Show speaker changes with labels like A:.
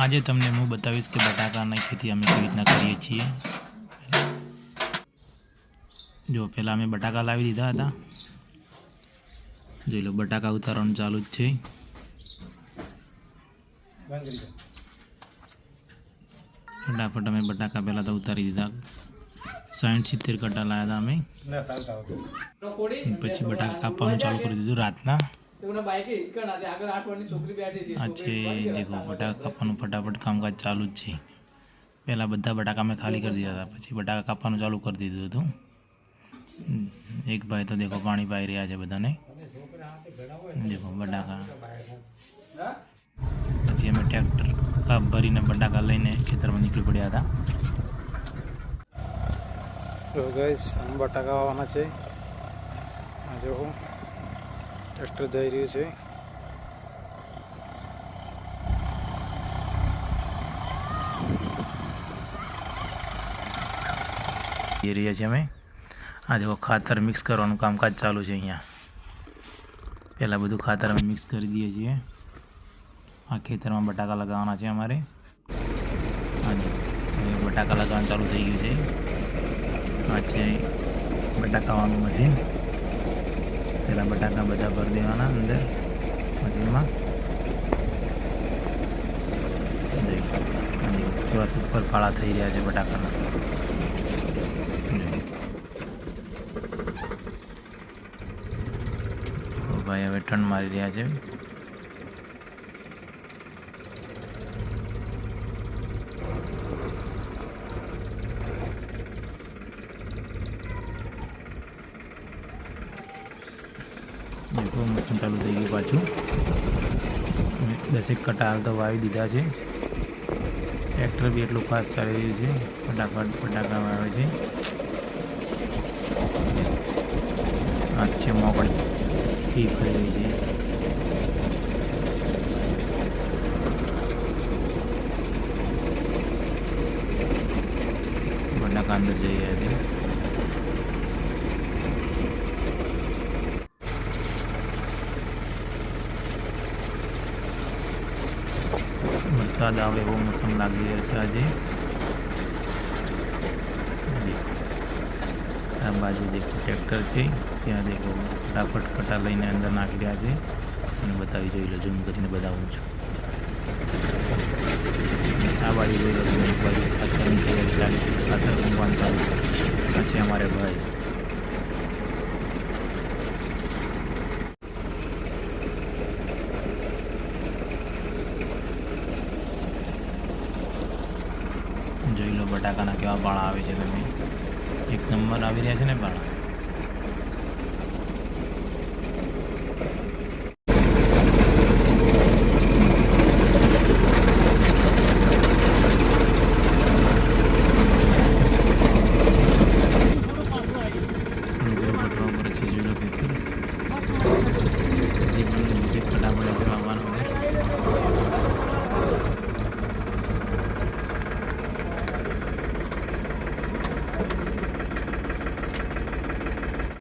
A: આજે તમને હું બતાવીશ કે બટાકાની ખેતી અમે કેવી રીતના કરીએ છીએ. જો પહેલાં અમે બટાકા લાવી દીધા હતા. જોઈ લો, બટાકા ઉતારવાનું ચાલુ જ છે. ફટાફટ અમે બટાકા પહેલાં તો ઉતારી દીધા. સાઠ સિત્તેર કટા લાવ્યા હતા અમે. પછી બટાકા કાપવાનું ચાલુ કરી દીધું રાતના. છે દેખો બટાકા કાપવાનું ફટાફટ કામકાજ ચાલુ જ છે. પહેલાં બધા બટાકા મેં ખાલી કરી દીધા હતા. પછી બટાકા કાપવાનું ચાલુ કરી દીધું હતું. એક ભાઈ તો દેખો પાણી પાઈ રહ્યા છે બધાને. દેખો બટાકા. પછી અમે ટ્રેક્ટર કાપ ભરીને બટાકા લઈને ખેતરમાં નીકળી પડ્યા હતા.
B: તો ગઈસ બટાકા આવવાના છે. આ જો ટ્રેક્ટર જઈ રહ્યું છે.
A: જઈ રહ્યા છીએ અમે. આ દેખો ખાતર મિક્સ કરવાનું કામકાજ ચાલુ છે અહીંયા. પહેલાં બધું ખાતર અમે મિક્સ કરી દઈએ છીએ. આ ખેતરમાં બટાકા લગાવવાના છે અમારે. હા બટાકા લગાવવાનું ચાલુ થઈ ગયું છે. આ છે બટાકાવાનું મશીન. પહેલાં બટાકા બધા ભરી દેવાના અંદર. મશીનમાં તુરત ઉપર કાળા થઈ રહ્યા છે બટાકાના. ભાઈ, હવે ટર્ન મારી રહ્યા છે. મશીન ચાલુ થઈ ગયું પાછું. દસેક કટા હાલ તો વાવી દીધા છે. ટ્રેક્ટર બી એટલું ફાસ્ટ ચાલી રહ્યું છે. ફટાફટ ફટાકા આવે છે. આ છે મોકળી. ફી થઈ રહી છે. અંદર જઈ રહ્યા છે. વરસાદ આવે એવો મોસમ લાગી રહ્યો છે આજે. આ બાજુ દેખો ટ્રેક્ટર છે, ત્યાં દેખો ફટાફટ કટા લઈને અંદર નાખી રહ્યા છે. અને બતાવી જોઈ લો ઝૂમ કરીને બતાવું છું. આ બાજુ જોઈ લો એક બાજુ ખાતરની ચાલી છે ખાતર મૂકવાનું ચાલુ છે અમારે ભાઈ જોઈ લો બટાકાના કેવા પાળા આવે છે તમે એક નંબર આવી રહ્યા છે ને પાળા